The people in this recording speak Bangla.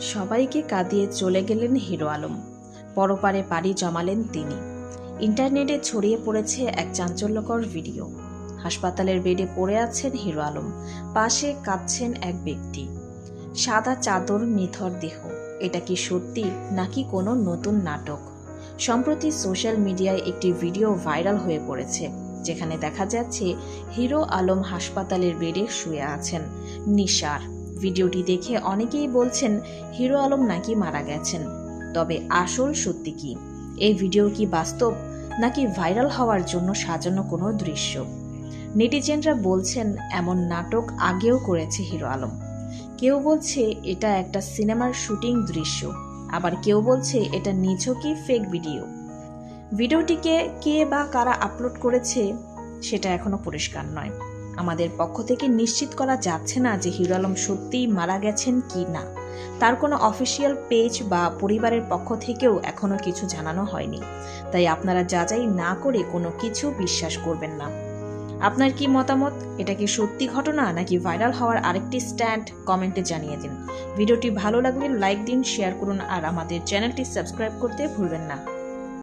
সবাইকে কাঁদিয়ে চলে গেলেন হিরো আলম। পরপারে পাড়ি জমালেন তিনি। ইন্টারনেটে ছড়িয়ে পড়েছে এক চাঞ্চল্যকর ভিডিও। হাসপাতালের বেডে পড়ে আছেন হিরো আলম। পাশে কাঁদছেন এক ব্যক্তি। সাদা চাদর, নিথর দেহ। এটা কি সত্যি, নাকি কোনো নতুন নাটক? সম্প্রতি সোশ্যাল মিডিয়ায় একটি ভিডিও ভাইরাল হয়ে পড়েছে, যেখানে দেখা যাচ্ছে হিরো আলম হাসপাতালের বেডে শুয়ে আছেন নিশার। ভিডিওটি দেখে অনেকেই বলছেন হিরো আলম নাকি মারা গেছেন। তবে আসল সত্যি কি? এই ভিডিও কি বাস্তব, নাকি ভাইরাল হওয়ার জন্য সাজানো কোনো দৃশ্য? নেটিজেনরা বলছেন এমন নাটক আগেও করেছে হিরো আলম। কেউ বলছে এটা একটা সিনেমার শুটিং দৃশ্য, আবার কেউ বলছে এটা নিছকই ফেক ভিডিও ভিডিওটিকে কে বা কারা আপলোড করেছে, সেটা এখনও পরিষ্কার নয়। আমাদের পক্ষ থেকে নিশ্চিত করা যাচ্ছে না যে হিরো আলম সত্যিই মারা গেছেন কি না। তার কোনো অফিসিয়াল পেজ বা পরিবারের পক্ষ থেকেও এখনও কিছু জানানো হয়নি। তাই আপনারা যাচাই না করে কোনো কিছু বিশ্বাস করবেন না। আপনার কি মতামত? এটা কি সত্যি ঘটনা নাকি ভাইরাল হওয়ার আরেকটি স্ট্যান্ড? কমেন্টে জানিয়ে দিন। ভিডিওটি ভালো লাগলে লাইক দিন, শেয়ার করুন আর আমাদের চ্যানেলটি সাবস্ক্রাইব করতে ভুলবেন না।